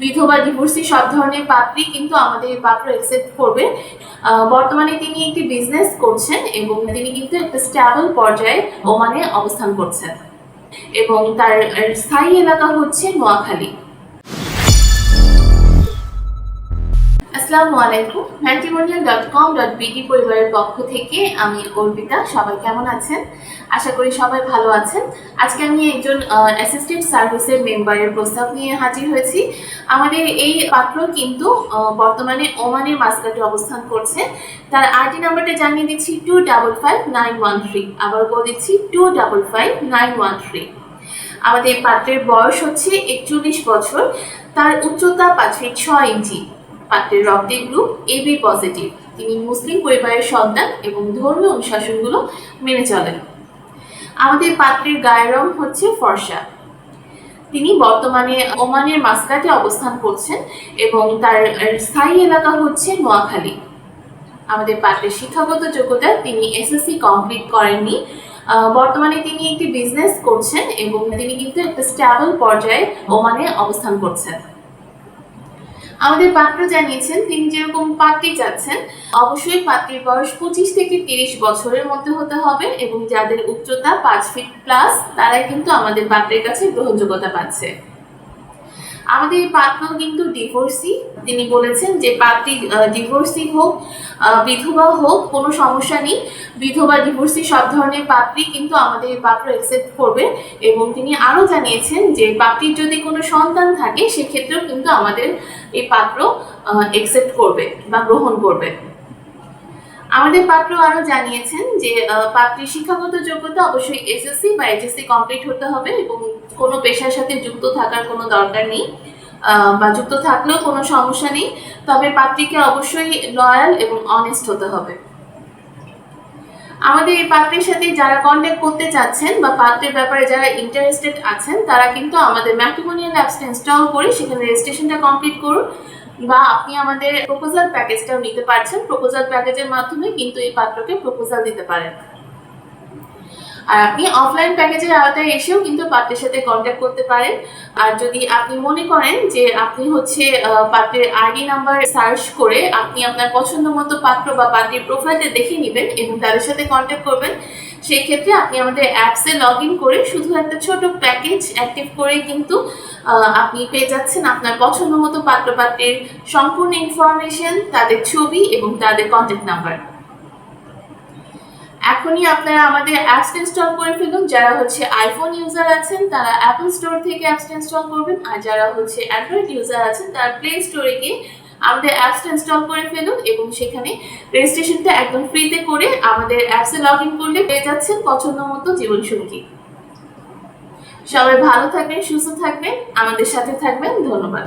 বিধবা ডিভোর্সি সব ধরনের পাত্রই কিন্তু আমাদের এই পাত্র অ্যাকসেপ্ট করবে। বর্তমানে তিনি একটি বিজনেস করছেন এবং তিনি কিন্তু একটা স্ট্যাবল পর্যায়ে ওমানে অবস্থান করছেন। এবং তার স্থায়ী এলাকা হচ্ছে নোয়াখালী। আসসালামু আলাইকুম matrimonial dot com dot BD পরিবারের পক্ষ থেকে আমি অর্পিতা, সবাই কেমন আছেন? আশা করি সবাই ভালো আছেন। আজকে আমি একজন অ্যাসিস্ট্যান্ট সার্ভিসের মেম্বারের প্রস্তাব নিয়ে হাজির হয়েছি। আমাদের এই পাত্র কিন্তু বর্তমানে ওমানের মাসকাটে অবস্থান করছে। তার আরটি নাম্বারটা জানিয়ে দিচ্ছি two double five nine one three আবার বলে দিচ্ছি two double five nine one three আমাদের পাত্রের বয়স হচ্ছে একচল্লিশ বছর। তার উচ্চতা পাঁচ ফিট ছয় ইঞ্চি। পাত্রের রক্তের গ্রুপ এবি পজিটিভ তিনি মুসলিম পরিবারের সন্তান এবং ধর্মীয় অনুশাসনগুলো মেনে চলেন। আমাদের পাত্রের গায়ের রং হচ্ছে ফর্সা। তিনি বর্তমানে ওমানের মাসকাটে অবস্থান করছেন এবং তার স্থায়ী এলাকা হচ্ছে নোয়াখালী। আমাদের পাত্রের শিক্ষাগত যোগ্যতা তিনি এসএসসি কমপ্লিট করেননি। বর্তমানে তিনি একটি বিজনেস করছেন এবং তিনি কিন্তু একটা স্ট্যাবল পর্যায়ে ওমানে অবস্থান করছেন। আমাদের পাত্র জানিয়েছেন, তিনি যেরকম পাত্রী চাচ্ছেন, অবশ্যই পাত্রীর বয়স পঁচিশ থেকে তিরিশ বছরের মধ্যে হতে হবে এবং যাদের উচ্চতা পাঁচ ফিট প্লাস তারাই কিন্তু আমাদের পাত্রের কাছে গ্রহণযোগ্যতা পাচ্ছে। আমাদের পাত্র কিন্তু ডিভোর্সি তিনি বলেছেন যে পাত্রী ডিভোর্সি হোক বিধবা হোক, কোনো সমস্যা নেই। বিধবা ডিভোর্সি সব ধরনের পাত্রী কিন্তু আমাদের পাত্র অ্যাকসেপ্ট করবে। এবং তিনি আরও জানিয়েছেন যে পাত্রীর যদি কোনো সন্তান থাকে, সেক্ষেত্রেও কিন্তু আমাদের এই পাত্র অ্যাকসেপ্ট করবে বা গ্রহণ করবে। আমাদের পাত্র আরও জানিয়েছেন যে পাত্রীর শিক্ষাগত যোগ্যতা অবশ্যই এসএসসি বা এইচএসসি কমপ্লিট হতে হবে এবং কোনো পেশার সাথে যুক্ত থাকার কোনো দরকার নেই বা যুক্ত থাকলেও কোনো সমস্যা নেই। তবে পাত্রীকে অবশ্যই লয়াল এবং অনেস্ট হতে হবে। আমাদের এই পাত্রের সাথে যারা কন্ট্যাক্ট করতে চাচ্ছেন বা পাত্রের ব্যাপারে যারা ইন্টারেস্টেড আছেন, তারা কিন্তু আমাদের ম্যাট্রিমোনিয়াল অ্যাপসটা ইনস্টল করে সেখানে রেজিস্ট্রেশনটা কমপ্লিট করুন। বা আপনি আমাদের প্রপোজাল প্যাকেজটাও নিতে পারছেন। প্রপোজাল প্যাকেজের মাধ্যমে কিন্তু এই পাত্রকে প্রপোজাল দিতে পারেন। আর আপনি অফলাইন প্যাকেজের আওতায় এসেও কিন্তু পাত্রের সাথে কন্ট্যাক্ট করতে পারেন। আর যদি আপনি মনে করেন যে আপনি হচ্ছে পাত্রের আইডি নাম্বার সার্চ করে আপনি আপনার পছন্দ মতো পাত্র বা পাত্রের প্রোফাইলটা দেখে নেবেন এবং তাদের সাথে কন্ট্যাক্ট করবেন, সেই ক্ষেত্রে আপনি আমাদের অ্যাপসে লগ ইন করে শুধু একটা ছোট প্যাকেজ অ্যাক্টিভ করে কিন্তু আপনি পেয়ে যাচ্ছেন আপনার পছন্দ মতো পাত্র পাত্রের সম্পূর্ণ ইনফরমেশন তাদের ছবি এবং তাদের কন্ট্যাক্ট নাম্বার এখনই আপনারা আমাদের অ্যাপস ইনস্টল করে ফেলুন। যারা হচ্ছে আইফোন ইউজার আছেন, তারা অ্যাপল স্টোর থেকে অ্যাপস ইনস্টল করবেন। আর যারা হচ্ছে অ্যান্ড্রয়েড ইউজার আছেন, তারা প্লে স্টোরে গিয়ে আমাদের অ্যাপসটা ইনস্টল করে ফেলুন এবং সেখানে রেজিস্ট্রেশনটা একদম ফ্রিতে করে আমাদের অ্যাপসে লগ ইন করলে পেয়ে যাচ্ছেন পছন্দ মতো জীবনসঙ্গী। সবাই ভালো থাকবেন, সুস্থ থাকবেন, আমাদের সাথে থাকবেন। ধন্যবাদ।